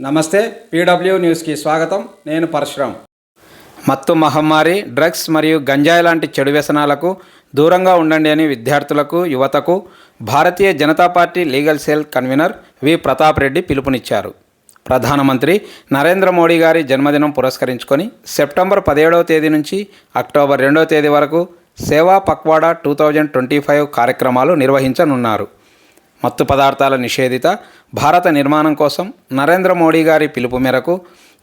నమస్తే పీడబ్ల్యూ న్యూస్కి స్వాగతం. నేను పరశురామ్ మత్తు మహమ్మారి డ్రగ్స్ మరియు గంజాయి లాంటి చెడు వ్యసనాలకు దూరంగా ఉండండి అని విద్యార్థులకు యువతకు Bharatiya Janata party legal cell convener V. Pratap Reddy పిలుపునిచ్చారు. ప్రధానమంత్రి నరేంద్ర మోడీ గారి జన్మదినం పురస్కరించుకొని సెప్టెంబర్ పదిహేడవ తేదీ నుంచి అక్టోబర్ రెండవ తేదీ వరకు Seva Pakhwada two thousand twenty five కార్యక్రమాలు నిర్వహించనున్నారు. మత్తు పదార్థాల నిషేధిత భారత నిర్మాణం కోసం నరేంద్ర మోడీ గారి పిలుపు మేరకు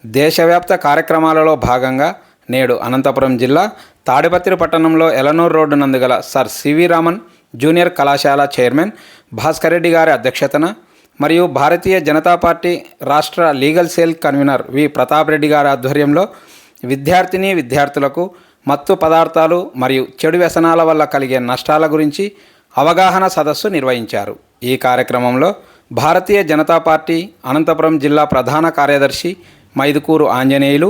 దేశవ్యాప్త కార్యక్రమాలలో భాగంగా నేడు అనంతపురం జిల్లా తాడిపత్రి పట్టణంలో ఎలనూర్ రోడ్డు నందుగల సర్ సివి రామన్ జూనియర్ కళాశాల చైర్మన్ భాస్కర్ రెడ్డి గారి అధ్యక్షతన మరియు భారతీయ జనతా పార్టీ రాష్ట్ర legal cell convener V. Pratap Reddy గారి ఆధ్వర్యంలో విద్యార్థిని విద్యార్థులకు మత్తు పదార్థాలు మరియు చెడు వ్యసనాల వల్ల కలిగే నష్టాల గురించి అవగాహన సదస్సు నిర్వహించారు. ఈ కార్యక్రమంలో భారతీయ జనతా పార్టీ అనంతపురం జిల్లా ప్రధాన కార్యదర్శి మైదుకూరు ఆంజనేయులు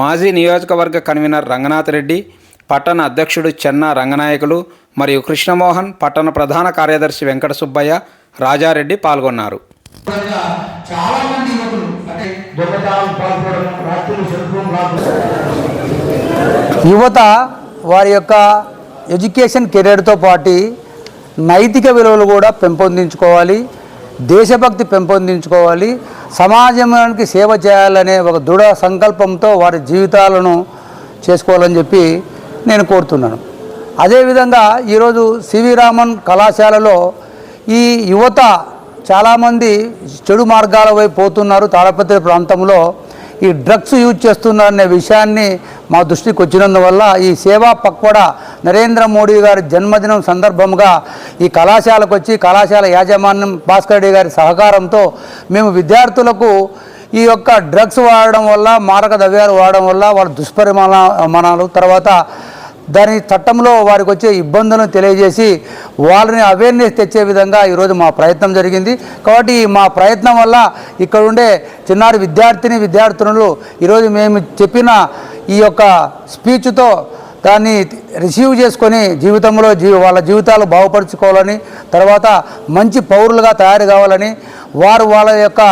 మాజీ నియోజకవర్గ కన్వీనర్ రంగనాథ్ రెడ్డి పట్టణ అధ్యక్షుడు చెన్న రంగనాయకులు మరియు కృష్ణమోహన్ పట్టణ ప్రధాన కార్యదర్శి వెంకట సుబ్బయ్య రాజారెడ్డి పాల్గొన్నారు. చాలా మంది యువకులు అంటే యువత వారి యొక్క ఎడ్యుకేషన్ కెరీర్తో పాటు నైతిక విలువలు కూడా పెంపొందించుకోవాలి దేశభక్తి పెంపొందించుకోవాలి సమాజానికి సేవ చేయాలనే ఒక దృఢ సంకల్పంతో వారి జీవితాలను చేసుకోవాలని చెప్పి నేను కోరుతున్నాను. అదేవిధంగా ఈరోజు సివి రామన్ కళాశాలలో ఈ యువత చాలామంది చెడు మార్గాల వైపు పోతున్నారు తాడపత్రి ప్రాంతంలో. ఈ డ్రగ్స్ యూజ్ చేస్తున్నారనే విషయాన్ని మా దృష్టికి వచ్చినందువల్ల ఈ సేవా పక్వడ నరేంద్ర మోడీ గారి జన్మదినం సందర్భంగా ఈ కళాశాలకు వచ్చి కళాశాల యాజమాన్యం భాస్కర్ రెడ్డి గారి సహకారంతో మేము విద్యార్థులకు ఈ యొక్క డ్రగ్స్ వాడడం వల్ల మారక ద్రవ్యాలు వాడడం వల్ల వాళ్ళ దుష్పరిమాణాలు తర్వాత దాని చట్టంలో వారికి వచ్చే ఇబ్బందులను తెలియజేసి వాళ్ళని అవేర్నెస్ తెచ్చే విధంగా ఈరోజు మా ప్రయత్నం జరిగింది. కాబట్టి మా ప్రయత్నం వల్ల ఇక్కడ ఉండే చిన్నారి విద్యార్థిని విద్యార్థినులు ఈరోజు మేము చెప్పిన ఈ యొక్క స్పీచ్తో దాన్ని రిసీవ్ చేసుకొని జీవితంలో జీ వాళ్ళ జీవితాలు బాగుపరుచుకోవాలని తర్వాత మంచి పౌరులుగా తయారు కావాలని వారు వాళ్ళ యొక్క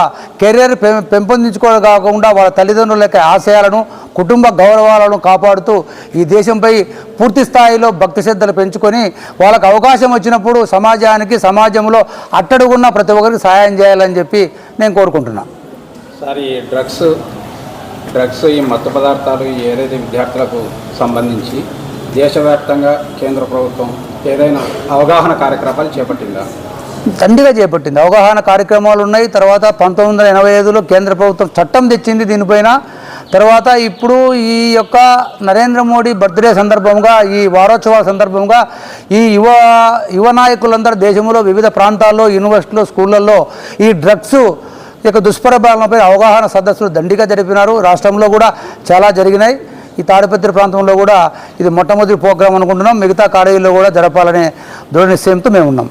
కెరీర్ పె పెంపొందించుకోవడం కాకుండా వాళ్ళ తల్లిదండ్రుల యొక్క ఆశయాలను కుటుంబ గౌరవాలను కాపాడుతూ ఈ దేశంపై పూర్తి స్థాయిలో భక్తి శ్రద్ధలు పెంచుకొని వాళ్ళకు అవకాశం వచ్చినప్పుడు సమాజానికి సమాజంలో అట్టడుగున్న ప్రతి ఒక్కరికి సహాయం చేయాలని చెప్పి నేను కోరుకుంటున్నాను సార్ ఈ డ్రగ్స్ డ్రగ్స్ ఈ మత్తు పదార్థాలు ఏదైతే విద్యార్థులకు సంబంధించి దేశవ్యాప్తంగా కేంద్ర ప్రభుత్వం ఏదైనా అవగాహన కార్యక్రమాలు చేపట్టిందా? దండిగా చేపట్టింది. అవగాహన కార్యక్రమాలు ఉన్నాయి. తర్వాత పంతొమ్మిది వందల ఎనభై ఐదులో కేంద్ర ప్రభుత్వం చట్టం తెచ్చింది దీనిపైన. తర్వాత ఇప్పుడు ఈ యొక్క నరేంద్ర మోడీ బర్త్డే సందర్భంగా ఈ వారోత్సవాల సందర్భంగా ఈ యువ యువ నాయకులందరూ దేశంలో వివిధ ప్రాంతాల్లో యూనివర్సిటీలో స్కూళ్ళల్లో ఈ డ్రగ్స్ యొక్క దుష్ప్రభావాలపై అవగాహన సదస్సులు దండిగా జరిపినారు. రాష్ట్రంలో కూడా చాలా జరిగినాయి. ఈ తాడిపత్రి ప్రాంతంలో కూడా ఇది మొట్టమొదటి ప్రోగ్రాం అనుకుంటున్నాం. మిగతా కాలేజీల్లో కూడా జరపాలనే దృఢ నిశ్చయంతో మేము ఉన్నాం